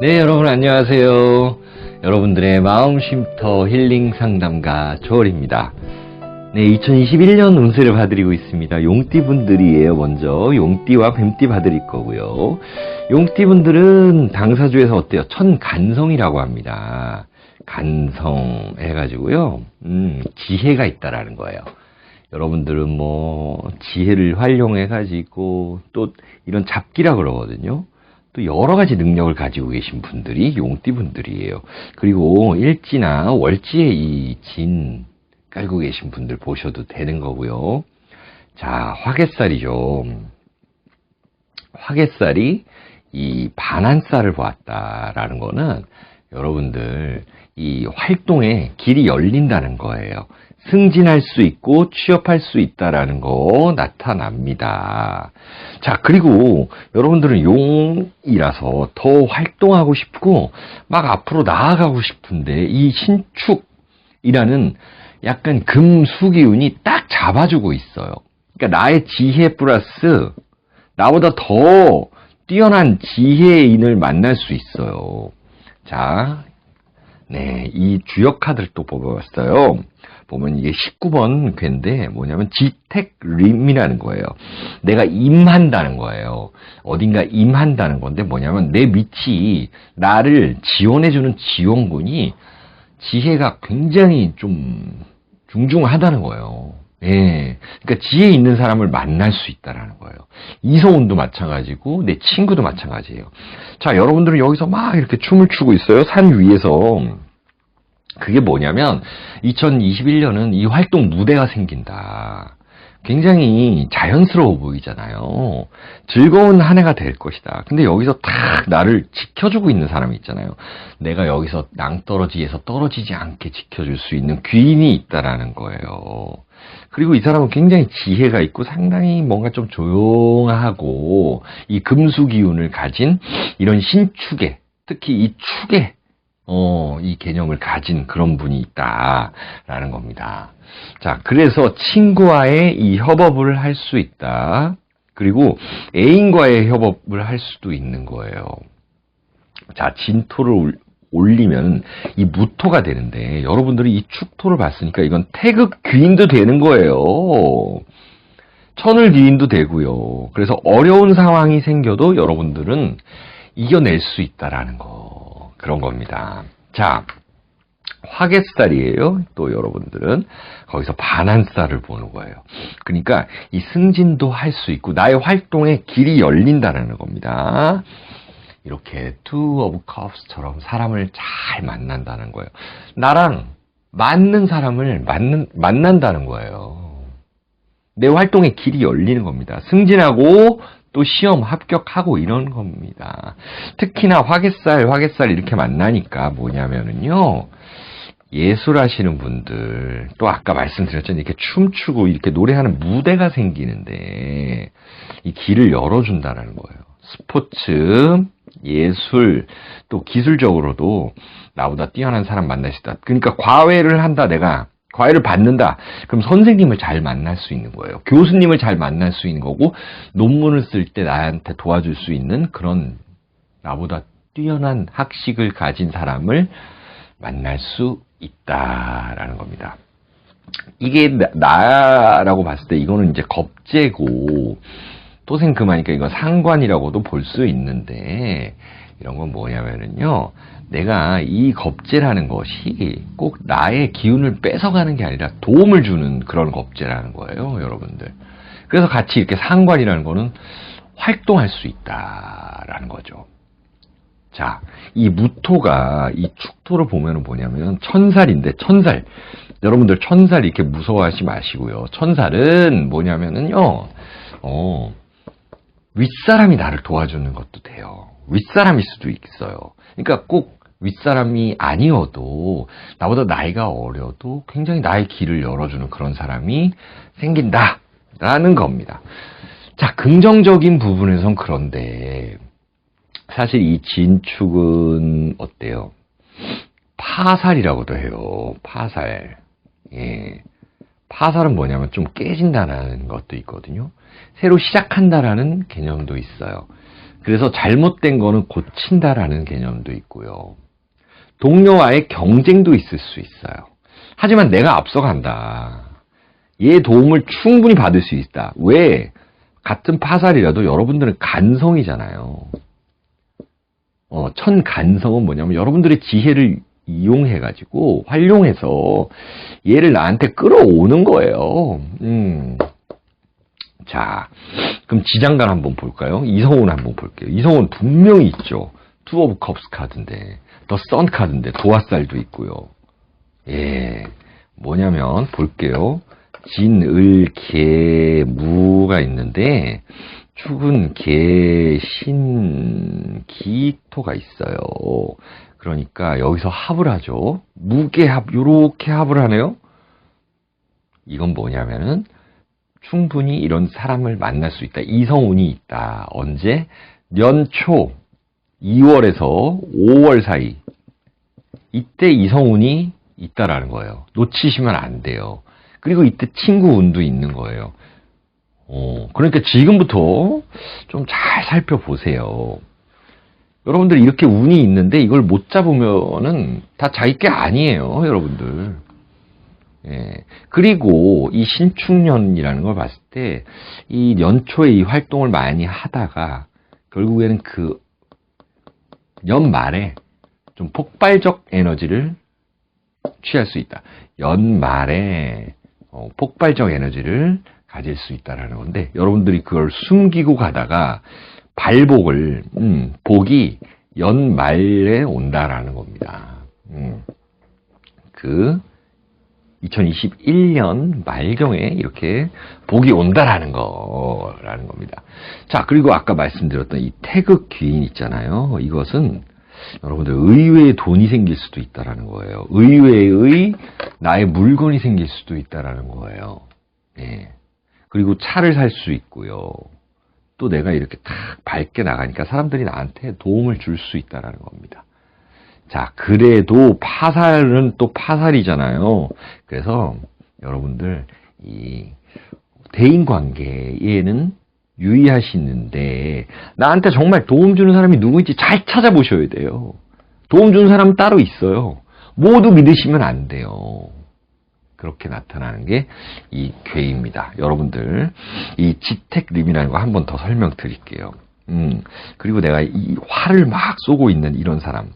네, 여러분 안녕하세요. 여러분들의 마음 쉼터 힐링 상담가 조얼입니다. 네, 2021년 운세를 봐드리고 있습니다. 용띠 분들이에요, 먼저. 용띠와 뱀띠 봐드릴 거고요. 용띠 분들은 당사주에서 어때요? 천간성이라고 합니다. 간성 해가지고요, 음, 지혜가 있다라는 거예요. 여러분들은 뭐, 지혜를 활용해가지고, 또 이런 잡기라 그러거든요. 또 여러 가지 능력을 가지고 계신 분들이 용띠 분들이에요. 그리고 일지나 월지에 이 진 깔고 계신 분들 보셔도 되는 거고요. 자, 화개살이죠. 화개살이 이 반한살을 보았다라는 거는 여러분들 이 활동에 길이 열린다는 거예요. 승진할 수 있고 취업할 수 있다라는 거 나타납니다. 자, 그리고 여러분들은 용이라서 더 활동하고 싶고 막 앞으로 나아가고 싶은데 이 신축이라는 약간 금수 기운이 딱 잡아주고 있어요. 그러니까 나의 지혜 플러스 나보다 더 뛰어난 지혜인을 만날 수 있어요. 자, 네, 이 주역 카드를 또 뽑아봤어요. 보면 이게 19번 괴인데 뭐냐면 지택림이라는 거예요. 내가 임한다는 거예요. 어딘가 임한다는 건데 뭐냐면 내 밑이 나를 지원해주는 지원군이 지혜가 굉장히 좀 중중하다는 거예요. 예. 그러니까 지혜 있는 사람을 만날 수 있다라는 거예요. 이성훈도 마찬가지고 내 친구도 마찬가지예요. 자, 여러분들은 여기서 막 이렇게 춤을 추고 있어요. 산 위에서. 그게 뭐냐면 2021년은 이 활동 무대가 생긴다. 굉장히 자연스러워 보이잖아요. 즐거운 한 해가 될 것이다. 근데 여기서 탁 나를 지켜주고 있는 사람이 있잖아요. 내가 여기서 낭떠러지에서 떨어지지 않게 지켜줄 수 있는 귀인이 있다라는 거예요. 그리고 이 사람은 굉장히 지혜가 있고 상당히 뭔가 좀 조용하고 이 금수 기운을 가진 이런 신축에 특히 이 축에 어, 이 개념을 가진 그런 분이 있다라는 겁니다. 자, 그래서 친구와의 이 협업을 할 수 있다. 그리고 애인과의 협업을 할 수도 있는 거예요. 자, 진토를 올리면 이 무토가 되는데 여러분들이 이 축토를 봤으니까 이건 태극 귀인도 되는 거예요. 천을 귀인도 되고요. 그래서 어려운 상황이 생겨도 여러분들은 이겨낼 수 있다라는 거 그런 겁니다. 자, 화개살이에요. 또 여러분들은 거기서 반한살을 보는 거예요. 그러니까 이 승진도 할 수 있고 나의 활동에 길이 열린다는 겁니다. 이렇게 two of cups처럼 사람을 잘 만난다는 거예요. 나랑 맞는 사람을 만는, 만난다는 거예요. 내 활동의 길이 열리는 겁니다. 승진하고 또 시험 합격하고 이런 겁니다. 특히나 화개살, 화개살 이렇게 만나니까 뭐냐면은요. 예술하시는 분들, 또 아까 말씀드렸잖아요. 이렇게 춤추고 이렇게 노래하는 무대가 생기는데, 이 길을 열어준다는 거예요. 스포츠, 예술, 또 기술적으로도 나보다 뛰어난 사람 만날 수 있다. 그러니까 과외를 한다, 내가. 과외를 받는다. 그럼 선생님을 잘 만날 수 있는 거예요. 교수님을 잘 만날 수 있는 거고, 논문을 쓸 때 나한테 도와줄 수 있는 그런 나보다 뛰어난 학식을 가진 사람을 만날 수 있다라는 겁니다. 이게 나, 라고 봤을 때 이거는 이제 겁재고, 또생 그만이니까 이건 상관이라고도 볼 수 있는데, 이런 건 뭐냐면은요, 내가 이 겁재라는 것이 꼭 나의 기운을 뺏어가는 게 아니라 도움을 주는 그런 겁재라는 거예요, 여러분들. 그래서 같이 이렇게 상관이라는 거는 활동할 수 있다라는 거죠. 자, 이 무토가 이 축토를 보면은 뭐냐면 천살인데 천살. 여러분들 천살 이렇게 무서워하지 마시고요. 천살은 뭐냐면은요. 어. 윗사람이 나를 도와주는 것도 돼요. 윗사람일 수도 있어요. 그러니까 꼭 윗사람이 아니어도 나보다 나이가 어려도 굉장히 나의 길을 열어주는 그런 사람이 생긴다 라는 겁니다. 자, 긍정적인 부분에선 그런데 사실 이 진축은 어때요? 파살이라고도 해요. 파살. 예. 파살은 뭐냐면 좀 깨진다는 것도 있거든요. 새로 시작한다라는 개념도 있어요. 그래서 잘못된 거는 고친다라는 개념도 있고요. 동료와의 경쟁도 있을 수 있어요. 하지만 내가 앞서간다. 얘 도움을 충분히 받을 수 있다. 왜? 같은 파살이라도 여러분들은 간성이잖아요. 어, 천 간성은 뭐냐면 여러분들의 지혜를 이용해가지고 활용해서 얘를 나한테 끌어오는 거예요. 음. 자, 그럼 지장간 한번 볼까요? 이성훈 한번 볼게요. 이성훈 분명히 있죠. 투 오브 컵스 카드인데, 더선 카드인데, 도화살도 있고요. 예, 뭐냐면, 볼게요. 진, 을, 개, 무가 있는데, 축은 개, 신, 기 토가 있어요. 그러니까 여기서 합을 하죠. 무게합, 요렇게 합을 하네요. 이건 뭐냐면은, 충분히 이런 사람을 만날 수 있다. 이성운이 있다. 언제? 연초 2월에서 5월 사이. 이때 이성운이 있다라는 거예요. 놓치시면 안 돼요. 그리고 이때 친구 운도 있는 거예요. 어, 그러니까 지금부터 좀 잘 살펴보세요. 여러분들 이렇게 운이 있는데 이걸 못 잡으면은 다 자기 게 아니에요, 여러분들. 예. 그리고 이 신축년이라는 걸 봤을 때 이 연초에 이 활동을 많이 하다가 결국에는 그 연말에 좀 폭발적 에너지를 취할 수 있다. 연말에 어, 폭발적 에너지를 가질 수 있다라는 건데 여러분들이 그걸 숨기고 가다가 발복을 음, 복이 연말에 온다라는 겁니다. 음. 그 2021년 말경에 이렇게 복이 온다라는 거라는 겁니다. 자, 그리고 아까 말씀드렸던 이 태극 귀인 있잖아요. 이것은 여러분들 의외의 돈이 생길 수도 있다라는 거예요. 의외의 나의 물건이 생길 수도 있다라는 거예요. 예. 그리고 차를 살 수 있고요. 또 내가 이렇게 탁 밝게 나가니까 사람들이 나한테 도움을 줄 수 있다라는 겁니다. 자, 그래도 파살은 또 파살이잖아요. 그래서 여러분들 이 대인 관계에는 유의하시는데 나한테 정말 도움 주는 사람이 누구인지 잘 찾아보셔야 돼요. 도움 주는 사람은 따로 있어요. 모두 믿으시면 안 돼요. 그렇게 나타나는 게 이 괴입니다. 여러분들 이 지택림이라는 거 한 번 더 설명드릴게요. 음, 그리고 내가 이 화를 막 쏘고 있는 이런 사람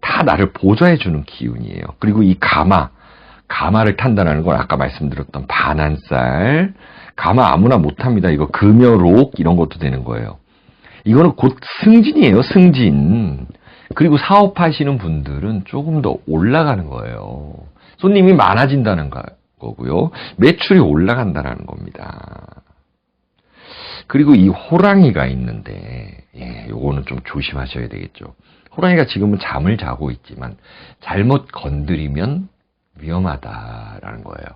다 나를 보좌해주는 기운이에요. 그리고 이 가마, 가마를 탄다는 건 아까 말씀드렸던 반한살, 가마 아무나 못합니다. 이거 금여록 이런 것도 되는 거예요. 이거는 곧 승진이에요, 승진. 그리고 사업하시는 분들은 조금 더 올라가는 거예요. 손님이 많아진다는 거고요. 매출이 올라간다는 겁니다. 그리고 이 호랑이가 있는데, 예, 요거는 좀 조심하셔야 되겠죠. 호랑이가 지금은 잠을 자고 있지만 잘못 건드리면 위험하다라는 거예요.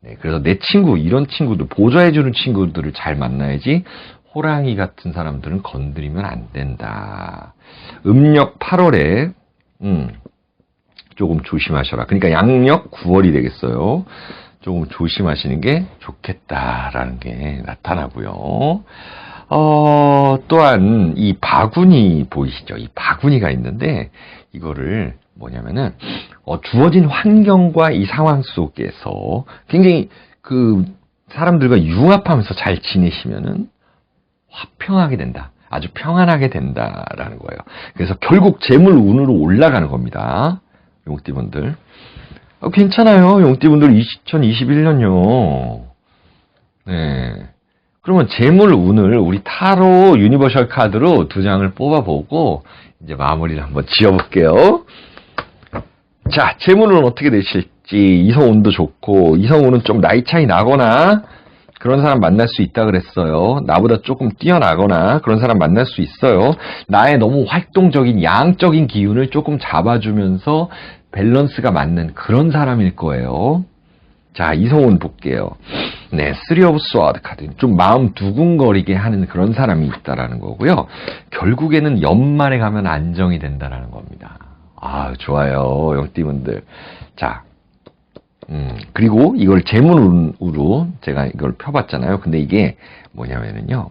네, 그래서 내 친구, 이런 친구들, 보좌해주는 친구들을 잘 만나야지 호랑이 같은 사람들은 건드리면 안 된다. 음력 8월에, 음, 조금 조심하셔라. 그러니까 양력 9월이 되겠어요. 조금 조심하시는 게 좋겠다라는 게 나타나고요. 어, 또한 이 바구니 보이시죠? 이 바구니가 있는데 이거를 뭐냐면은 어, 주어진 환경과 이 상황 속에서 굉장히 그 사람들과 융합하면서 잘 지내시면은 화평하게 된다. 아주 평안하게 된다라는 거예요. 그래서 결국 재물 운으로 올라가는 겁니다. 용띠분들. 어, 괜찮아요. 용띠분들 2021년요. 네. 그러면 재물 운을 우리 타로 유니버셜 카드로 두 장을 뽑아보고 이제 마무리를 한번 지어볼게요. 자, 재물은 어떻게 되실지 이성운도 좋고 이성운은 좀 나이 차이 나거나 그런 사람 만날 수 있다 그랬어요. 나보다 조금 뛰어나거나 그런 사람 만날 수 있어요. 나의 너무 활동적인 양적인 기운을 조금 잡아주면서 밸런스가 맞는 그런 사람일 거예요. 자, 이성훈 볼게요. 네, 쓰리 오브 스와드 카드. 좀 마음 두근거리게 하는 그런 사람이 있다라는 거고요. 결국에는 연말에 가면 안정이 된다라는 겁니다. 아, 좋아요. 영띠분들. 자, 음, 그리고 이걸 재물으로 제가 이걸 펴봤잖아요. 근데 이게 뭐냐면은요.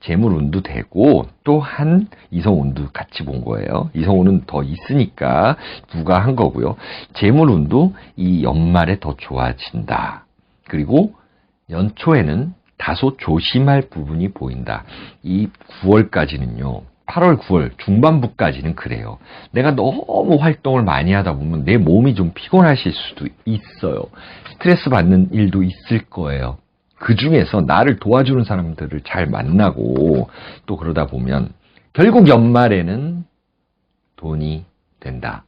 재물 운도 되고 또한 이성 운도 같이 본 거예요. 이성 운은 더 있으니까 부가한 거고요. 재물 운도 이 연말에 더 좋아진다. 그리고 연초에는 다소 조심할 부분이 보인다. 이 9월까지는요. 8월, 9월 중반부까지는 그래요. 내가 너무 활동을 많이 하다 보면 내 몸이 좀 피곤하실 수도 있어요. 스트레스 받는 일도 있을 거예요. 그 중에서 나를 도와주는 사람들을 잘 만나고 또 그러다 보면 결국 연말에는 돈이 된다.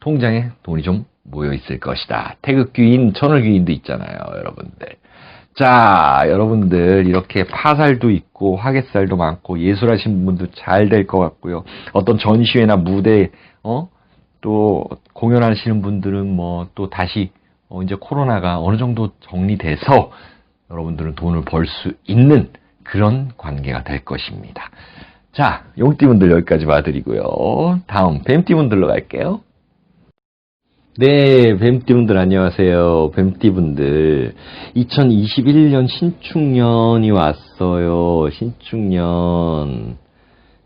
통장에 돈이 좀 모여 있을 것이다. 태극귀인, 천을귀인도 있잖아요, 여러분들. 자, 여러분들 이렇게 파살도 있고 화개살도 많고 예술하신 분도 잘 될 것 같고요. 어떤 전시회나 무대, 어? 또 공연하시는 분들은 뭐 또 다시 어, 이제 코로나가 어느 정도 정리돼서 여러분들은 돈을 벌 수 있는 그런 관계가 될 것입니다. 자, 용띠분들 여기까지 봐드리고요. 다음 뱀띠분들로 갈게요. 네, 뱀띠분들 안녕하세요. 뱀띠분들. 2021년 신축년이 왔어요. 신축년.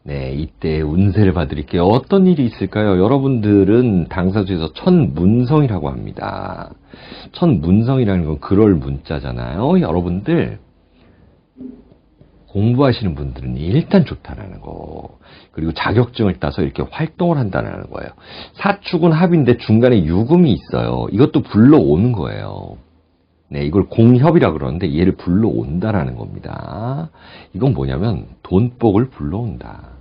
네, 이때 운세를 봐드릴게요. 어떤 일이 있을까요? 여러분들은 당사주에서 천문성이라고 합니다. 천문성이라는 건 그럴 문자잖아요. 여러분들 공부하시는 분들은 일단 좋다라는 거. 그리고 자격증을 따서 이렇게 활동을 한다는 거예요. 사축은 합인데 중간에 유금이 있어요. 이것도 불러오는 거예요. 네, 이걸 공협이라 그러는데 얘를 불러온다라는 겁니다. 이건 뭐냐면 돈복을 불러온다.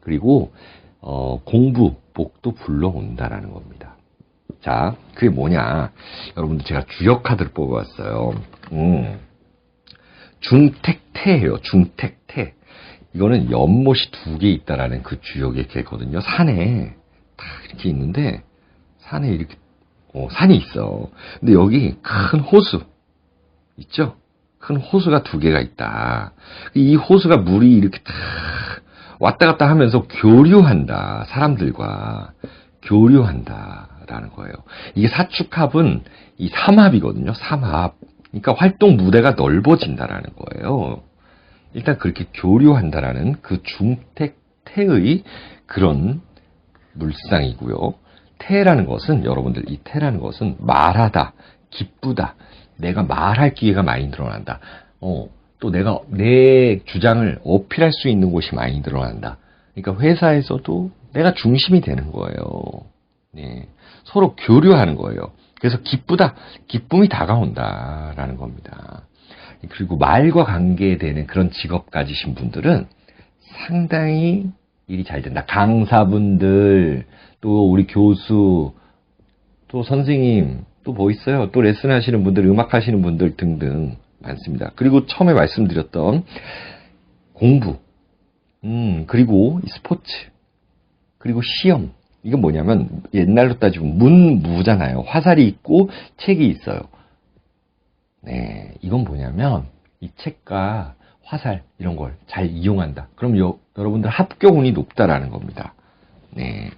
그리고 어, 공부, 복도 불러온다라는 겁니다. 자, 그게 뭐냐? 여러분들 제가 주역 카드를 뽑아왔어요. 음. 중택태예요. 중택태. 이거는 연못이 두 개 있다라는 그 주역의 개거든요. 산에 딱 이렇게 있는데 산에 이렇게 어, 산이 있어. 근데 여기 큰 호수 있죠? 큰 호수가 두 개가 있다. 이 호수가 물이 이렇게 탁 왔다 갔다 하면서 교류한다. 사람들과 교류한다라는 거예요. 이게 사축합은 이 삼합이거든요. 삼합. 그러니까 활동 무대가 넓어진다라는 거예요. 일단 그렇게 교류한다라는 그 중택태의 그런 물상이고요. 태라는 것은 여러분들 이 태라는 것은 말하다, 기쁘다, 내가 말할 기회가 많이 늘어난다. 어, 또 내가 내 주장을 어필할 수 있는 곳이 많이 늘어난다. 그러니까 회사에서도 내가 중심이 되는 거예요. 네. 서로 교류하는 거예요. 그래서 기쁘다, 기쁨이 다가온다라는 겁니다. 그리고 말과 관계되는 그런 직업 가지신 분들은 상당히 일이 잘 된다. 강사분들, 또 우리 교수, 또 선생님, 또 뭐 있어요? 또 레슨 하시는 분들, 음악 하시는 분들 등등 많습니다. 그리고 처음에 말씀드렸던 공부, 음, 그리고 스포츠, 그리고 시험. 이건 뭐냐면 옛날로 따지면 문무잖아요. 화살이 있고 책이 있어요. 네, 이건 뭐냐면 이 책과 화살 이런 걸 잘 이용한다. 그럼 여, 여러분들 합격운이 높다라는 겁니다. 네.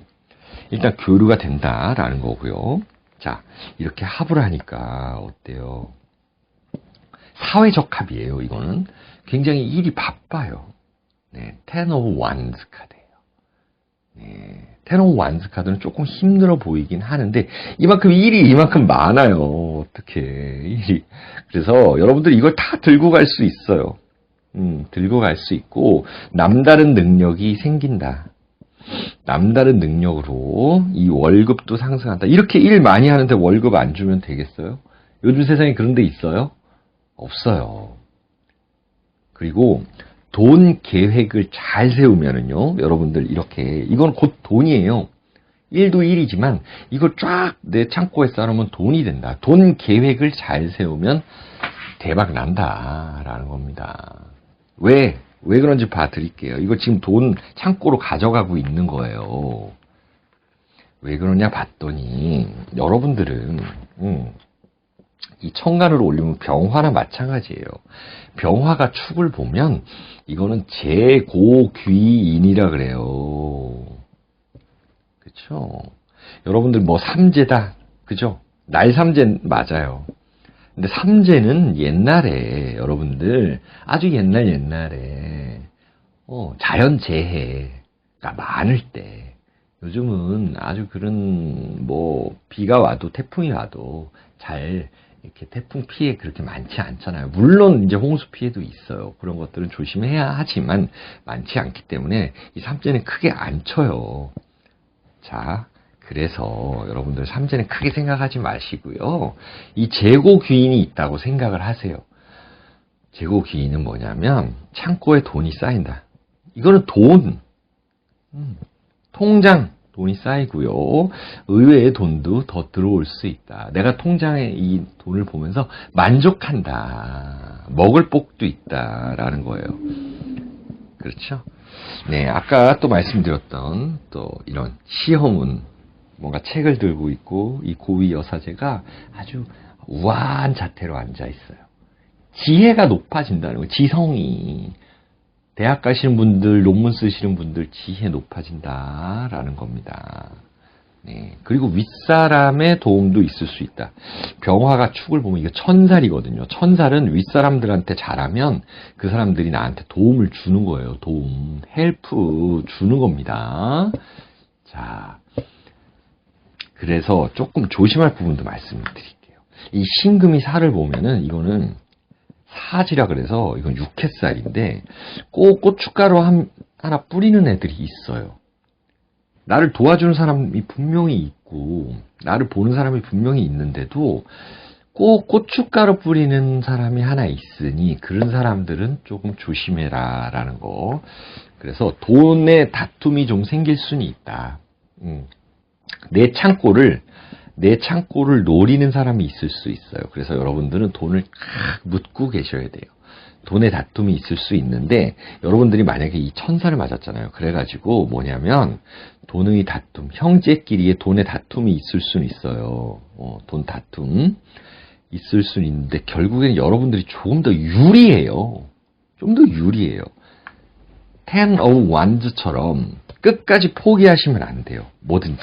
일단 교류가 된다라는 거고요. 자, 이렇게 합을 하니까 어때요? 사회적 합이에요, 이거는. 굉장히 일이 바빠요. 네, of wands 카드예요. 네, of wands 카드는 조금 힘들어 보이긴 하는데 이만큼 일이 이만큼 많아요. 어떻게 일이. 그래서 여러분들 이걸 다 들고 갈 수 있어요. 음, 들고 갈 수 있고 남다른 능력이 생긴다. 남다른 능력으로 이 월급도 상승한다. 이렇게 일 많이 하는데 월급 안 주면 되겠어요? 요즘 세상에 그런 데 있어요? 없어요. 그리고 돈 계획을 잘 세우면은요, 여러분들 이렇게, 이건 곧 돈이에요. 일도 일이지만 이걸 쫙 내 창고에 쌓아놓으면 돈이 된다. 돈 계획을 잘 세우면 대박 난다라는 겁니다. 왜? 왜 그런지 봐드릴게요. 이거 지금 돈 창고로 가져가고 있는 거예요. 왜 그러냐 봤더니 여러분들은 음, 이 청간을 올리면 병화나 마찬가지예요. 병화가 축을 보면 이거는 제고귀인이라 그래요. 그렇죠? 여러분들 뭐 삼재다. 그죠? 날 삼재 맞아요. 근데 삼재는 옛날에 여러분들 아주 옛날 옛날에 어, 자연 재해가 많을 때, 요즘은 아주 그런, 뭐, 비가 와도 태풍이 와도 잘, 이렇게 태풍 피해 그렇게 많지 않잖아요. 물론 이제 홍수 피해도 있어요. 그런 것들은 조심해야 하지만 많지 않기 때문에 이 삼재는 크게 안 쳐요. 자, 그래서 여러분들 삼재는 크게 생각하지 마시고요. 이 재고 귀인이 있다고 생각을 하세요. 재고 귀인은 뭐냐면 창고에 돈이 쌓인다. 이거는 돈, 음, 통장 돈이 쌓이고요. 의외의 돈도 더 들어올 수 있다. 내가 통장에 이 돈을 보면서 만족한다. 먹을 복도 있다라는 거예요. 그렇죠? 네, 아까 또 말씀드렸던 또 이런 시험은 뭔가 책을 들고 있고 이 고위 여사제가 아주 우아한 자태로 앉아 있어요. 지혜가 높아진다는 거예요. 지성이. 대학 가시는 분들, 논문 쓰시는 분들 지혜 높아진다라는 겁니다. 네. 그리고 윗사람의 도움도 있을 수 있다. 병화가 축을 보면 이거 천살이거든요. 천살은 윗사람들한테 잘하면 그 사람들이 나한테 도움을 주는 거예요. 도움, 헬프 주는 겁니다. 자, 그래서 조금 조심할 부분도 말씀을 드릴게요. 이 신금이 살을 보면은 이거는 사지라 그래서 이건 육회살인데 꼭 고춧가루 한, 하나 뿌리는 애들이 있어요. 나를 도와주는 사람이 분명히 있고 나를 보는 사람이 분명히 있는데도 꼭 고춧가루 뿌리는 사람이 하나 있으니 그런 사람들은 조금 조심해라 라는 거. 그래서 돈의 다툼이 좀 생길 수는 있다. 음. 내 창고를 내 창고를 노리는 사람이 있을 수 있어요. 그래서 여러분들은 돈을 꽉 묻고 계셔야 돼요. 돈의 다툼이 있을 수 있는데 여러분들이 만약에 이 천사를 맞았잖아요. 그래가지고 뭐냐면 돈의 다툼, 형제끼리의 돈의 다툼이 있을 수는 있어요. 어, 돈 다툼 있을 수는 있는데 결국에는 여러분들이 조금 더 유리해요. 좀 더 유리해요. Ten of Wands처럼 끝까지 포기하시면 안 돼요. 뭐든지.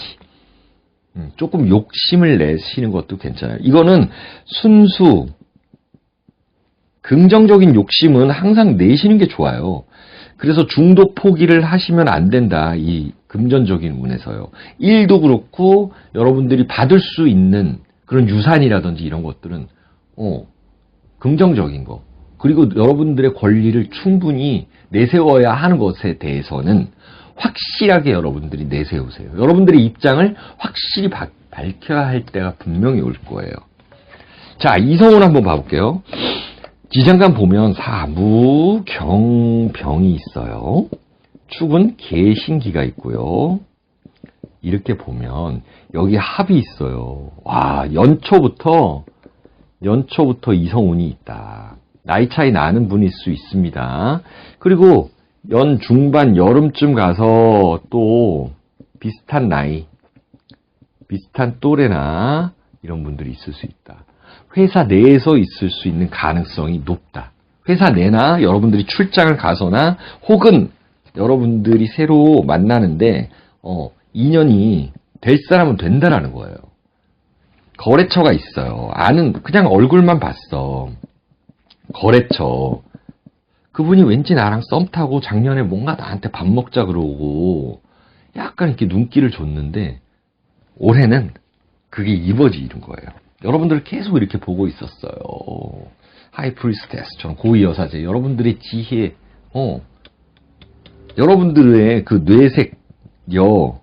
음, 조금 욕심을 내시는 것도 괜찮아요. 이거는 순수, 긍정적인 욕심은 항상 내시는 게 좋아요. 그래서 중도 포기를 하시면 안 된다. 이 금전적인 운에서요. 일도 그렇고 여러분들이 받을 수 있는 그런 유산이라든지 이런 것들은 어, 긍정적인 거. 그리고 여러분들의 권리를 충분히 내세워야 하는 것에 대해서는 확실하게 여러분들이 내세우세요. 여러분들의 입장을 확실히 바- 밝혀야 할 때가 분명히 올 거예요. 자, 이성운 한번 봐볼게요. 지장간 보면 사무, 경, 병이 있어요. 축은 개신기가 있고요. 이렇게 보면 여기 합이 있어요. 와, 연초부터 연초부터 이성운이 있다. 나이 차이 나는 분일 수 있습니다. 그리고 연 중반 여름쯤 가서 또 비슷한 나이, 비슷한 또래나 이런 분들이 있을 수 있다. 회사 내에서 있을 수 있는 가능성이 높다. 회사 내나 여러분들이 출장을 가서나 혹은 여러분들이 새로 만나는데 어, 인연이 될 사람은 된다라는 거예요. 거래처가 있어요. 아는 그냥 얼굴만 봤어. 거래처. 그분이 왠지 나랑 썸 타고 작년에 뭔가 나한테 밥 먹자 그러고 약간 이렇게 눈길을 줬는데 올해는 그게 이루어지는 거예요. 여러분들 계속 이렇게 보고 있었어요. 하이프리스테스처럼 고위 여사제 여러분들의 지혜, 어, 여러분들의 그 뇌색 여,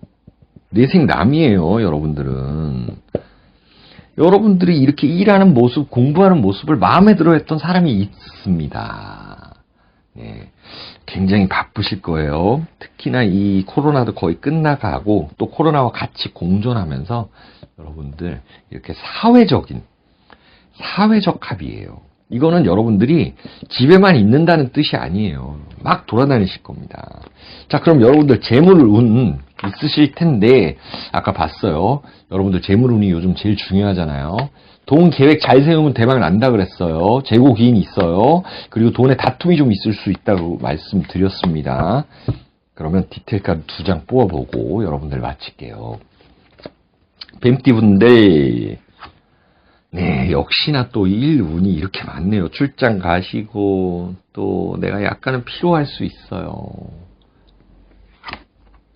뇌색 남이에요. 여러분들은 여러분들이 이렇게 일하는 모습, 공부하는 모습을 마음에 들어했던 사람이 있습니다. 예, 굉장히 바쁘실 거예요. 특히나 이 코로나도 거의 끝나가고 또 코로나와 같이 공존하면서 여러분들 이렇게 사회적인 사회적 합이에요. 이거는 여러분들이 집에만 있는다는 뜻이 아니에요. 막 돌아다니실 겁니다. 자, 그럼 여러분들 재물운 있으실 텐데 아까 봤어요. 여러분들 재물운이 요즘 제일 중요하잖아요. 돈 계획 잘 세우면 대박 난다 그랬어요. 재고 기인이 있어요. 그리고 돈에 다툼이 좀 있을 수 있다고 말씀드렸습니다. 그러면 디테일 카드 두 장 뽑아보고 여러분들 마칠게요. 뱀띠 분들 네, 역시나 또일 운이 이렇게 많네요. 출장 가시고, 또 내가 약간은 피로할 수 있어요.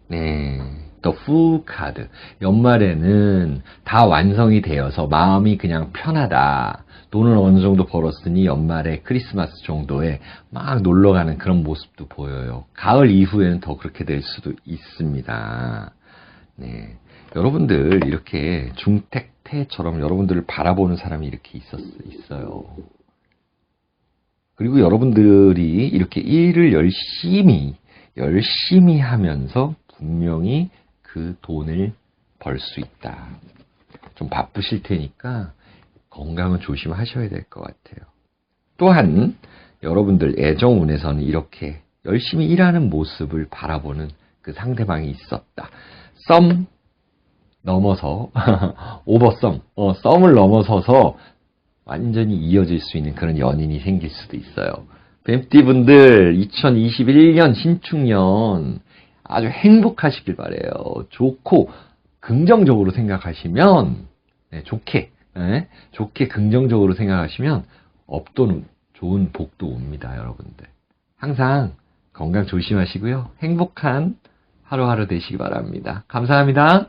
네, 더 후 카드. 연말에는 다 완성이 되어서 마음이 그냥 편하다. 돈을 어느 정도 벌었으니 연말에 크리스마스 정도에 막 놀러 가는 그런 모습도 보여요. 가을 이후에는 더 그렇게 될 수도 있습니다. 네. 여러분들 이렇게 중택태처럼 여러분들을 바라보는 사람이 이렇게 있었, 있어요. 그리고 여러분들이 이렇게 일을 열심히, 열심히 하면서 분명히 그 돈을 벌 수 있다. 좀 바쁘실 테니까 건강은 조심하셔야 될 것 같아요. 또한 여러분들 애정운에서는 이렇게 열심히 일하는 모습을 바라보는 그 상대방이 있었다. 썸 넘어서 오버썸, 어, 썸을 넘어서서 완전히 이어질 수 있는 그런 연인이 생길 수도 있어요. 뱀띠분들 2021년 신축년 아주 행복하시길 바래요. 좋고 긍정적으로 생각하시면 네, 좋게 네, 좋게 긍정적으로 생각하시면 없도는 좋은 복도 옵니다, 여러분들. 항상 건강 조심하시고요. 행복한 하루하루 되시기 바랍니다. 감사합니다.